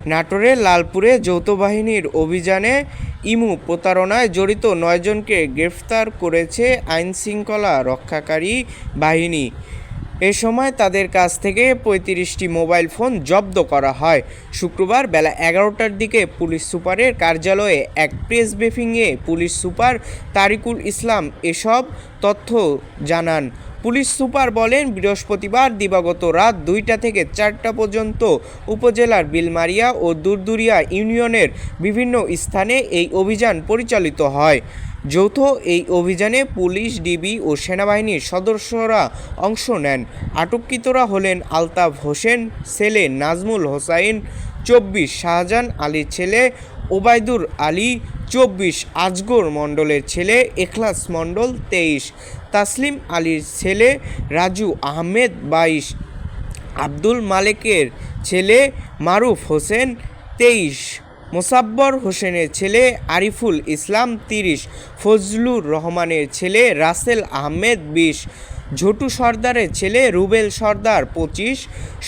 নাটোরের লালপুরে যৌথ বাহিনীর অভিযানে ইমু প্রতারণায় জড়িত নয়জনকে গ্রেফতার করেছে আইনশৃঙ্খলা রক্ষাকারী বাহিনী। এ সময় তাদের কাছ থেকে পঁয়ত্রিশটি মোবাইল ফোন জব্দ করা হয়। শুক্রবার বেলা এগারোটার দিকে পুলিশ সুপারের কার্যালয়ে এক প্রেস ব্রিফিংয়ে পুলিশ সুপার তারিকুল ইসলাম এসব তথ্য জানান। পুলিশ সুপার বলেন, বৃহস্পতিবার দিবাগত রাত দুইটা থেকে চারটা পর্যন্ত উপজেলার বিলমারিয়া ও দুরদুরিয়া ইউনিয়নের বিভিন্ন স্থানে এই অভিযান পরিচালিত হয়। যৌথ এই অভিযানে পুলিশ, ডিবি ও সেনাবাহিনীর সদস্যরা অংশ নেন। আটককৃতরা হলেন আলতাফ হোসেন, ছেলে নাজমুল হোসাইন, চব্বিশ শাহজাহান আলীর ছেলে ওবায়দুর আলী চব্বিশ আজগর মণ্ডলের ছেলে, এখলাস মণ্ডল তেইশ, তাসলিম আলীর ছেলে, রাজু আহমেদ বাইশ, আব্দুল মালেকের ছেলে, মারুফ হোসেন তেইশ, মোসাব্বর হোসেনের ছেলে, আরিফুল ইসলাম তিরিশ, ফজলুর রহমানের ছেলে, রাসেল আহমেদ বিশ ঝটু সর্দারের ছেলে রুবেল সর্দার পঁচিশ,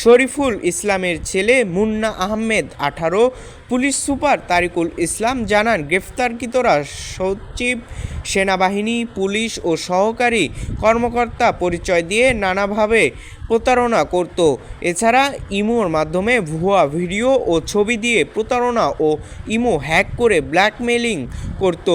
শরীফুল ইসলামের ছেলে মুন্না আহমেদ আঠারো, পুলিশ সুপার তারিকুল ইসলাম জানান গ্রেফতারকৃতরা সচিব, সেনাবাহিনী, পুলিশ ও সহকারী কর্মকর্তা পরিচয় দিয়ে নানাভাবে প্রতারণা করত। এছাড়া ইমোর মাধ্যমে ভুয়া ভিডিও ও ছবি দিয়ে প্রতারণা ও ইমো হ্যাক করে ব্ল্যাকমেলিং করত।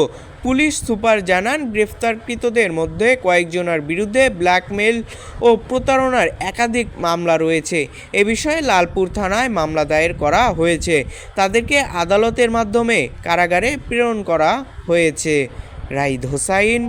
পুলিশ সুপার জানান, গ্রেফতারকৃতদের মধ্যে কয়েকজনের বিরুদ্ধে ব্ল্যাকমেল ও প্রতারণার একাধিক মামলা রয়েছে। এ বিষয়ে লালপুর থানায় মামলা দায়ের করা হয়েছে। তাদেরকে আদালতের মাধ্যমে কারাগারে প্রেরণ করা হয়েছে। রাইদ হোসাইন